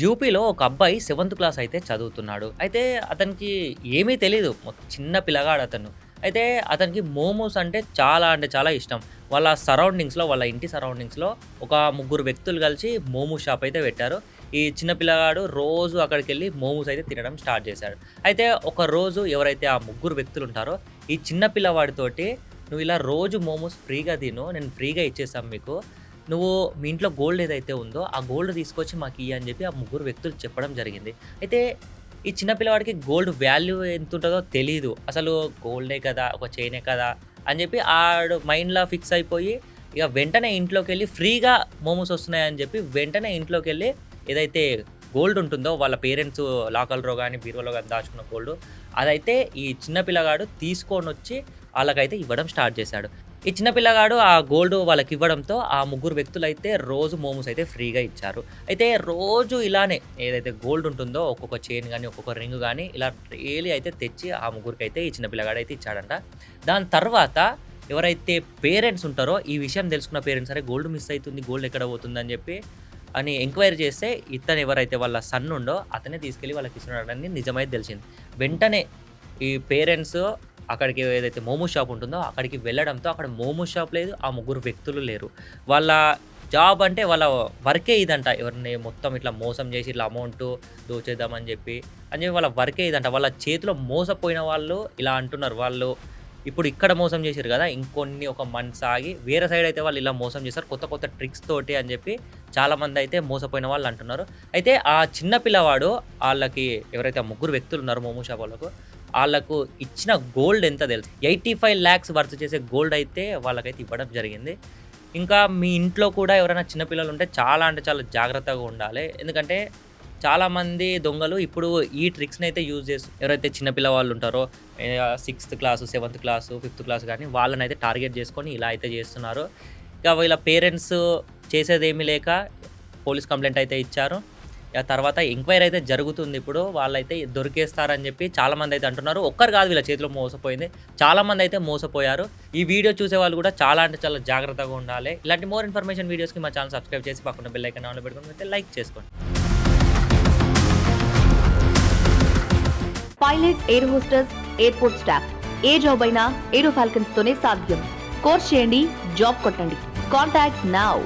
యూపీలో ఒక అబ్బాయి సెవెంత్ క్లాస్ అయితే చదువుతున్నాడు. అయితే అతనికి ఏమీ తెలియదు చిన్న పిల్లగాడు అతను. అయితే అతనికి మోమోస్ అంటే చాలా అంటే చాలా ఇష్టం. వాళ్ళ సరౌండింగ్స్లో వాళ్ళ ఇంటి సరౌండింగ్స్లో ఒక ముగ్గురు వ్యక్తులు కలిసి మోమో షాప్ అయితే పెట్టారు. ఈ చిన్న పిల్లగాడు రోజు అక్కడికి వెళ్ళి మోమోస్ అయితే తినడం స్టార్ట్ చేశాడు. అయితే ఒక రోజు ఎవరైతే ఆ ముగ్గురు వ్యక్తులు ఉంటారో ఈ చిన్న పిల్లవాడితోటి నువ్వు ఇలా రోజు మోమోస్ ఫ్రీగా తిను. నేను ఫ్రీగా ఇచ్చేస్తాను మీకు. నువ్వు మీ ఇంట్లో గోల్డ్ ఏదైతే ఉందో ఆ గోల్డ్ తీసుకొచ్చి మాకు ఇయ్యి అని చెప్పి ఆ ముగ్గురు వ్యక్తులు చెప్పడం జరిగింది. అయితే ఈ చిన్నపిల్లవాడికి గోల్డ్ వాల్యూ ఎంత ఉంటుందో తెలియదు అసలు గోల్డే కదా ఒక చైనే కదా అని చెప్పి ఆడు మైండ్లో ఫిక్స్ అయిపోయి ఇక వెంటనే ఇంట్లోకి వెళ్ళి ఫ్రీగా మోమోస్ వస్తున్నాయని చెప్పి వెంటనే ఇంట్లోకి వెళ్ళి ఏదైతే గోల్డ్ ఉంటుందో వాళ్ళ పేరెంట్స్ లాకర్లో కానీ బీరువాలో కానీ దాచుకున్న గోల్డ్ అదైతే ఈ చిన్న పిల్లగాడు తీసుకొని వచ్చి వాళ్ళకైతే ఇవ్వడం స్టార్ట్ చేశాడు. ఈ చిన్న పిల్లగాడు ఆ గోల్డ్ వాళ్ళకి ఇవ్వడంతో ఆ ముగ్గురు వ్యక్తులు అయితే రోజు మోమోస్ అయితే ఫ్రీగా ఇచ్చారు. అయితే రోజు ఇలానే ఏదైతే గోల్డ్ ఉంటుందో ఒక్కొక్క చైన్ కానీ ఒక్కొక్క రింగ్ కానీ ఇలా డైలీ అయితే తెచ్చి ఆ ముగ్గురికి అయితే ఈ చిన్న పిల్లగాడు అయితే ఇచ్చాడంట. దాని తర్వాత ఎవరైతే పేరెంట్స్ ఉంటారో ఈ విషయం తెలుసుకున్న పేరెంట్స్ సరే గోల్డ్ మిస్ అవుతుంది గోల్డ్ ఎక్కడ పోతుందని చెప్పి అని ఎంక్వైరీ చేస్తే ఇతను ఎవరైతే వాళ్ళ సన్ ఉండో అతనే తీసుకెళ్ళి వాళ్ళకి ఇస్తున్నాడని నిజమైతే తెలిసింది. వెంటనే ఈ పేరెంట్స్ అక్కడికి ఏదైతే మోమో షాప్ ఉంటుందో అక్కడికి వెళ్ళడంతో అక్కడ మోమో షాప్ లేదు ఆ ముగ్గురు వ్యక్తులు లేరు. వాళ్ళ జాబ్ అంటే వాళ్ళ వర్కే ఇదంట. ఎవరిని మొత్తం ఇట్లా మోసం చేసి ఇట్లా అమౌంట్ దోచేద్దామని చెప్పి అని చెప్పి వాళ్ళ వర్కే ఇదంట. వాళ్ళ చేతిలో మోసపోయిన వాళ్ళు ఇలా అంటున్నారు. వాళ్ళు ఇప్పుడు ఇక్కడ మోసం చేశారు కదా ఇంకొన్ని ఒక మంత్స్ ఆగి వేరే సైడ్ అయితే వాళ్ళు ఇలా మోసం చేస్తారు. కొత్త కొత్త ట్రిక్స్ తోటి అని చెప్పి చాలామంది అయితే మోసపోయిన వాళ్ళు అంటున్నారు. అయితే ఆ చిన్న పిల్లవాడు వాళ్ళకి ఎవరైతే ముగ్గురు వ్యక్తులు ఉన్నారో మోమో షాప్ వాళ్ళకు వాళ్ళకు ఇచ్చిన గోల్డ్ ఎంత తెలుసు? ఎయిటీ ఫైవ్ ల్యాక్స్ వర్త్ చేసే గోల్డ్ అయితే వాళ్ళకైతే ఇవ్వడం జరిగింది. ఇంకా మీ ఇంట్లో కూడా ఎవరైనా చిన్నపిల్లలు ఉంటే చాలా అంటే చాలా జాగ్రత్తగా ఉండాలి. ఎందుకంటే చాలామంది దొంగలు ఇప్పుడు ఈ ట్రిక్స్ని అయితే యూజ్ చేస్తూ ఎవరైతే చిన్నపిల్ల వాళ్ళు ఉంటారో sixth class seventh class fifth class కానీ వాళ్ళని అయితే టార్గెట్ చేసుకొని ఇలా అయితే చేస్తున్నారు. ఇక వీళ్ళ పేరెంట్స్ చేసేదేమీ లేక పోలీస్ కంప్లైంట్ అయితే ఇచ్చారు. తర్వాత ఎంక్వైరీ అయితే జరుగుతుంది ఇప్పుడు. వాళ్ళైతే దొరికేస్తారని చెప్పి చాలా మంది అయితే అంటున్నారు. ఒక్కరు కాదు వీళ్ళ చేతిలో మోసపోయింది. చాలామంది అయితే మోసపోయారు. ఈ వీడియో చూసే వాళ్ళు కూడా చాలా అంటే చాలా జాగ్రత్తగా ఉండాలి. ఇలాంటి మోర్ ఇన్ఫర్మేషన్ వీడియోస్కి మా ఛానల్ సబ్స్క్రైబ్ చేసి పక్కన బెల్ ఐకన్ ఆన్లో పెట్టుకుని అయితే లైక్ చేసుకోండి. Pilot air hostesses airport staff ఏ జాబ్ అయినా ఏరో ఫాల్కన్స్ తోనే సాధ్యం. కోర్స్ చేయండి జాబ్ కొట్టండి. Contact now